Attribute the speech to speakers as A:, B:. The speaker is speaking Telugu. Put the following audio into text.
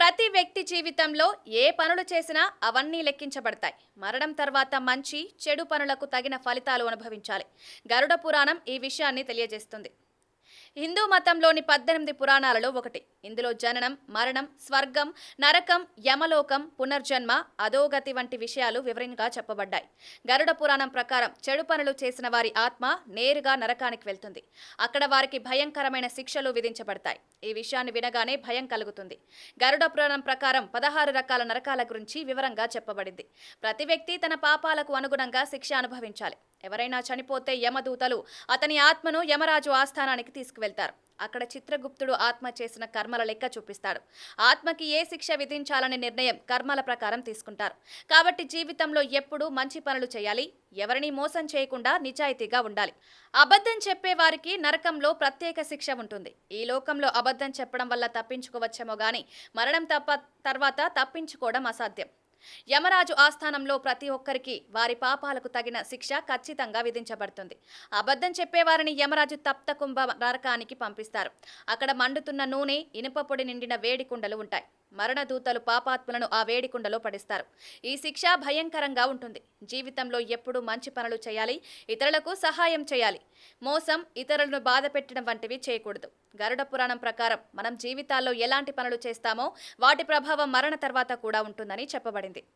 A: ప్రతి వ్యక్తి జీవితంలో ఏ పనులు చేసినా అవన్నీ లెక్కించబడతాయి. మరణం తర్వాత మంచి చెడు పనులకు తగిన ఫలితాలు అనుభవించాలి. గరుడ పురాణం ఈ విషయాన్ని తెలియజేస్తుంది. హిందూ మతంలోని పద్దెనిమిది పురాణాలలో ఒకటి. ఇందులో జననం మరణం స్వర్గం నరకం యమలోకం పునర్జన్మ అధోగతి వంటి విషయాలు వివరంగా చెప్పబడ్డాయి. గరుడ పురాణం ప్రకారం చెడు పనులు చేసిన వారి ఆత్మ నేరుగా నరకానికి వెళ్తుంది. అక్కడ వారికి భయంకరమైన శిక్షలు విధించబడతాయి. ఈ విషయాన్ని వినగానే భయం కలుగుతుంది. గరుడ పురాణం ప్రకారం పదహారు రకాల నరకాల గురించి వివరంగా చెప్పబడింది. ప్రతి వ్యక్తి తన పాపాలకు అనుగుణంగా శిక్ష అనుభవించాలి. ఎవరైనా చనిపోతే యమదూతలు అతని ఆత్మను యమరాజు ఆస్థానానికి తీసుకువెళ్తారు. అక్కడ చిత్రగుప్తుడు ఆత్మ చేసిన కర్మల లెక్క చూపిస్తాడు. ఆత్మకి ఏ శిక్ష విధించాలనే నిర్ణయం కర్మల ప్రకారం తీసుకుంటారు. కాబట్టి జీవితంలో ఎప్పుడూ మంచి పనులు చేయాలి. ఎవరిని మోసం చేయకుండా నిజాయితీగా ఉండాలి. అబద్ధం చెప్పే వారికి నరకంలో ప్రత్యేక శిక్ష ఉంటుంది. ఈ లోకంలో అబద్ధం చెప్పడం వల్ల తప్పించుకోవచ్చేమో గాని మరణం తప్ప తర్వాత తప్పించుకోవడం అసాధ్యం. యమరాజు ఆస్థానంలో ప్రతి ఒక్కరికి వారి పాపాలకు తగిన శిక్ష ఖచ్చితంగా విధించబడుతుంది. అబద్ధం చెప్పేవారిని యమరాజు తప్త కుంభ నరకానికి పంపిస్తారు. అక్కడ మండుతున్న నూనె ఇనుప పొడి నిండిన వేడి కుండలు ఉంటాయి. మరణదూతలు పాపాత్ములను ఆ వేడి కుండలో పడిస్తారు. ఈ శిక్ష భయంకరంగా ఉంటుంది. జీవితంలో ఎప్పుడూ మంచి పనులు చేయాలి ఇతరులకు సహాయం చేయాలి. మోసం ఇతరులను బాధ పెట్టడం వంటివి చేయకూడదు. గరుడ పురాణం ప్రకారం మనం జీవితాల్లో ఎలాంటి పనులు చేస్తామో వాటి ప్రభావం మరణ తర్వాత కూడా ఉంటుందని చెప్పబడింది.